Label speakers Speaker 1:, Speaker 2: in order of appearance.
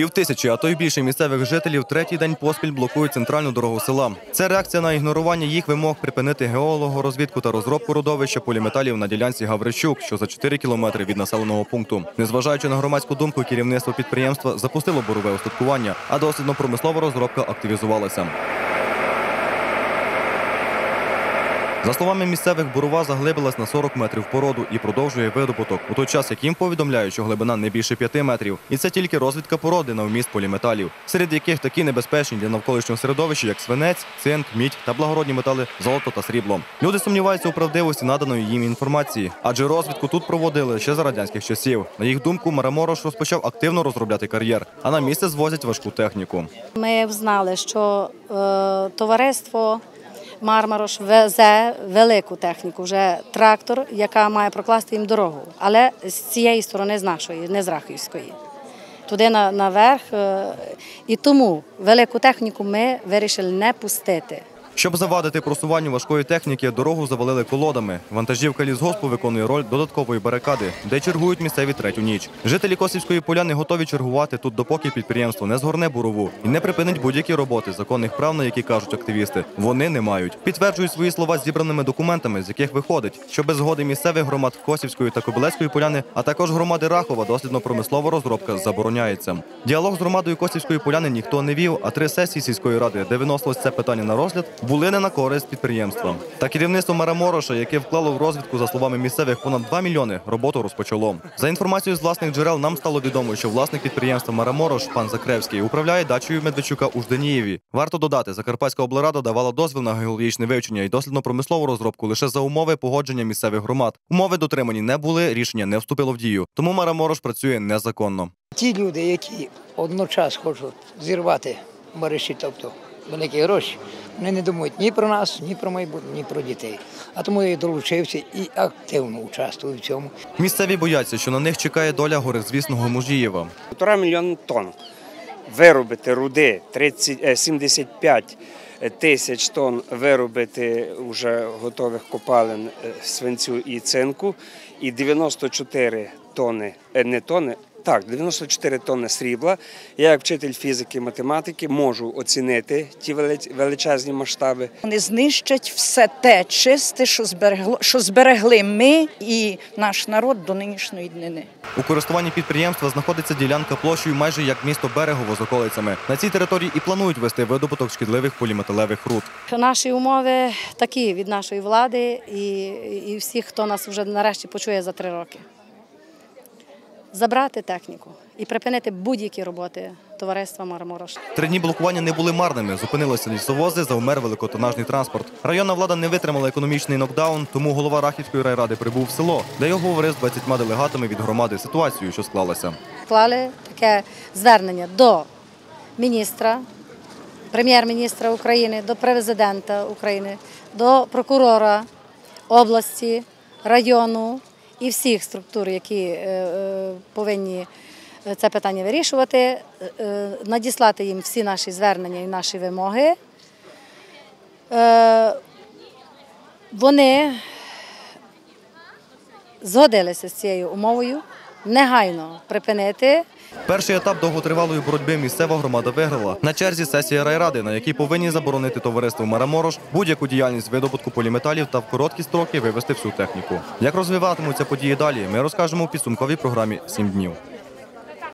Speaker 1: Півтисячі, а то й більше місцевих жителів третій день поспіль блокують центральну дорогу села. Це реакція на ігнорування їх вимог припинити геологорозвідку та розробку родовища поліметалів на ділянці Гаврищук, що за 4 кілометри від населеного пункту. Незважаючи на громадську думку, керівництво підприємства запустило борове устаткування, а дослідно-промислова розробка активізувалася. За словами місцевих, бурова заглибилась на 40 метрів породу і продовжує видобуток. У той час, як їм повідомляють, що глибина не більше 5 метрів. І це тільки розвідка породи на вміст поліметалів, серед яких такі небезпечні для навколишнього середовища, як свинець, цинк, мідь та благородні метали золото та срібло. Люди сумніваються у правдивості наданої їм інформації, адже розвідку тут проводили ще за радянських часів. На їх думку, Мараморош розпочав активно розробляти кар'єр, а на місце звозять важку техніку.
Speaker 2: Ми знали, що е, товариство Мармарош везе велику техніку, вже трактор, яка має прокласти їм дорогу, але з цієї сторони, з нашої, не з Рахівської. Туди на, наверх. е, І тому велику техніку ми вирішили не пустити.
Speaker 1: Щоб завадити просуванню важкої техніки, дорогу завалили колодами. Вантажівка лісгоспу виконує роль додаткової барикади, де чергують місцеві третю ніч. Жителі Косівської поляни готові чергувати тут, допоки підприємство не згорне бурову і не припинить будь-які роботи законних прав, на які кажуть активісти. Вони не мають. Підтверджують свої слова зібраними документами, з яких виходить, що без згоди місцевих громад Косівської та Кобилецької поляни, а також громади Рахова, дослідно-промислова розробка забороняється. Діалог з громадою Косівської поляни ніхто не вів, а три сесії сільської ради, де виносилось це питання на розгляд, були не на користь підприємства. Та керівництво Марамороша, яке вклало в розвідку, за словами місцевих, понад 2 мільйони, роботу розпочало. За інформацією з власних джерел, нам стало відомо, що власник підприємства Мараморош, пан Закревський, управляє дачею Медведчука у Жданієві. Варто додати, Закарпатська облрада давала дозвіл на геологічне вивчення і дослідно-промислову розробку лише за умови погодження місцевих громад. Умови дотримані не були, рішення не вступило в дію. Тому Мараморош працює незаконно.
Speaker 3: Ті люди, які одночас хочуть зірвати мережі, тобто великі гроші, вони не думають ні про нас, ні про майбутнє, ні про дітей. А тому я долучився і активно участвую в цьому.
Speaker 1: Місцеві бояться, що на них чекає доля горизвісного Мужієва.
Speaker 4: Півтора мільйона тонн. Виробити руди 30, е, 75 тисяч тонн виробити вже готових копалин е, свинцю і цинку, і 94 тонни, е, не тонни, так, 94 тонни срібла. Я, як вчитель фізики і математики, можу оцінити ті велич- величезні масштаби.
Speaker 5: Вони знищать все те чисте, що зберегло, що зберегли ми і наш народ до нинішньої днини.
Speaker 1: У користуванні підприємства знаходиться ділянка площею майже як місто Берегово з околицями. На цій території і планують вести видобуток шкідливих поліметалевих руд.
Speaker 2: Наші умови такі від нашої влади і, і всіх, хто нас вже нарешті почує за три роки. Забрати техніку і припинити будь-які роботи товариства Марморош.
Speaker 1: Три дні блокування не були марними. Зупинилися лісовози, завмер великотонажний транспорт. Районна влада не витримала економічний нокдаун, тому голова Рахівської райради прибув в село, де його говорив з 20 делегатами від громади ситуацію, що склалася.
Speaker 2: Вклали таке звернення до міністра, прем'єр-міністра України, до президента України, до прокурора області, району і всіх структур, які е, е, повинні е, це питання вирішувати, надіслати їм всі наші звернення і наші вимоги. Вони згодилися з цією умовою негайно припинити
Speaker 1: Перший етап довготривалої боротьби місцева громада виграла. На черзі сесія райради, на якій повинні заборонити товариство Мараморош будь-яку діяльність видобутку поліметалів та в короткі строки вивести всю техніку. Як розвиватимуться події далі, ми розкажемо у підсумковій програмі «7 днів.